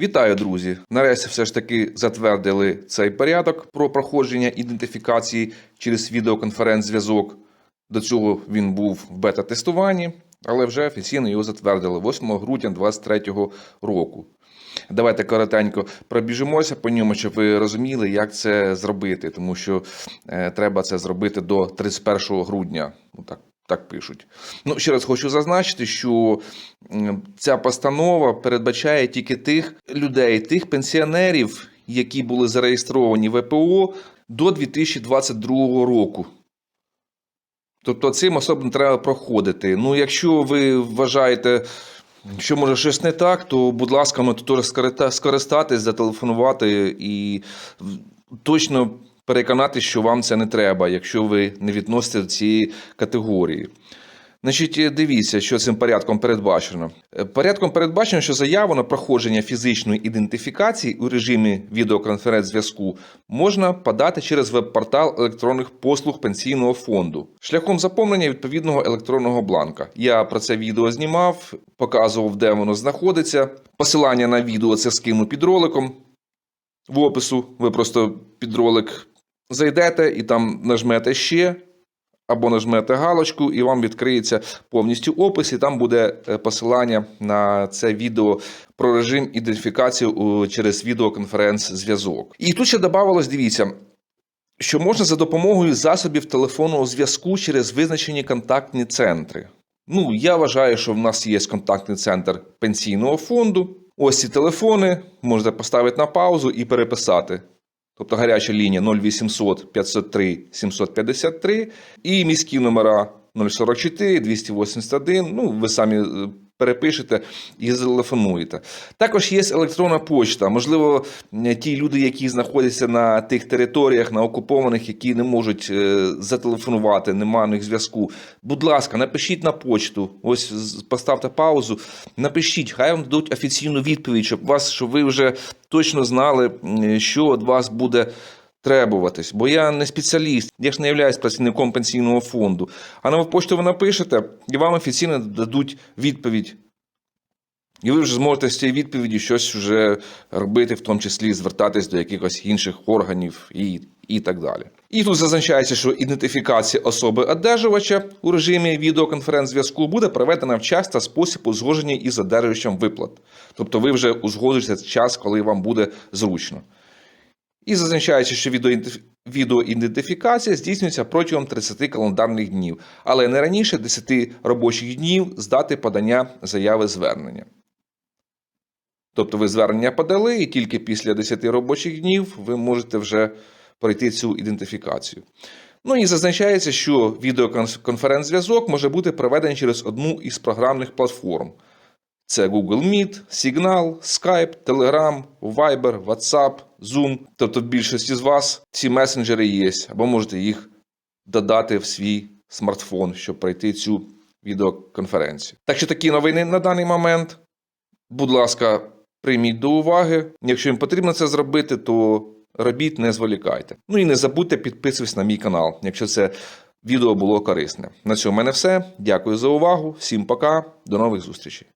Вітаю, друзі! Нарешті все ж таки затвердили цей порядок про проходження ідентифікації через відеоконференц-зв'язок. До цього він був в бета-тестуванні, але вже офіційно його затвердили 8 грудня 2023 року. Давайте коротенько пробіжимося по ньому, щоб ви розуміли, як це зробити, тому що е, треба це зробити до 31 грудня. Ну, так, так пишуть. Ну, ще раз хочу зазначити, що ця постанова передбачає тільки тих людей, тих пенсіонерів, які були зареєстровані в ВПО до 2022 року. Тобто цим особам треба проходити. Ну, якщо ви вважаєте, що може щось не так, то, будь ласка, ну, то теж скористатись, зателефонувати і точно переконатись, що вам це не треба, якщо ви не відносите до цієї категорії. Значить, е, дивіться, що цим порядком передбачено. Е, Порядком передбачено, що заяву на проходження фізичної ідентифікації у режимі відеоконференц-зв'язку можна подати через веб-портал електронних послуг пенсійного фонду шляхом заповнення відповідного електронного бланка. Я про це відео знімав, показував, де воно знаходиться. Посилання на відео це скину під роликом в опису. Ви просто під ролик зайдете і там нажмете ще або нажмете галочку, і вам відкриється повністю опис, і там буде е, посилання на це відео про режим ідентифікації через відеоконференц-зв'язок. І тут ще додавалось, дивіться. Що можна за допомогою засобів телефонного зв'язку через визначені контактні центри. Ну, я вважаю, що в нас є контактний центр пенсійного фонду. Ось ці телефони можете поставити на паузу і переписати. Тобто гаряча лінія 0800 503 753 і міські номера 044 281. Ну, ви самі е, перепишете і зателефонуєте. Також є електронна почта. Можливо, е, ті люди, які знаходяться на тих територіях, на окупованих, які не можуть е, зателефонувати, немає у них зв'язку. Будь ласка, напишіть на почту. Ось поставте паузу. Напишіть, хай вам дадуть офіційну відповідь, щоб вас, щоб ви вже точно знали, що від вас буде. Требуватись, бо я не спеціаліст, я ж не являюсь працівником пенсійного фонду. А на почту ви напишете, і вам офіційно дадуть відповідь. І ви вже зможете з цієї відповіді щось вже робити, в тому числі звертатись до якихось інших органів і, і так далі. І тут зазначається, що ідентифікація особи одержувача у режимі відеоконференц-зв'язку буде проведена в час та спосіб узгодження із одержувачем виплат. Тобто ви вже узгоджуєте час, коли вам буде зручно. І зазначається, що відеоідентифікація здійснюється протягом 30 календарних днів, але не раніше 10 робочих днів з дати подання заяви звернення. Тобто ви звернення подали, і тільки після 10 робочих днів ви можете вже пройти цю ідентифікацію. Ну і зазначається, що відеоконференц-зв'язок може бути проведений через одну із програмних платформ. Це Google Meet, Signal, Skype, Telegram, Viber, WhatsApp, Zoom. Тобто в більшості з вас ці месенджери є, або можете їх додати в свій смартфон, щоб пройти цю відеоконференцію. Так що такі новини на даний момент. Будь ласка, прийміть до уваги. Якщо їм потрібно це зробити, то робіть, не зволікайте. Ну і не забудьте підписуватись на мій канал, якщо це відео було корисне. На цьому в мене все. Дякую за увагу. Всім пока, до нових зустрічей.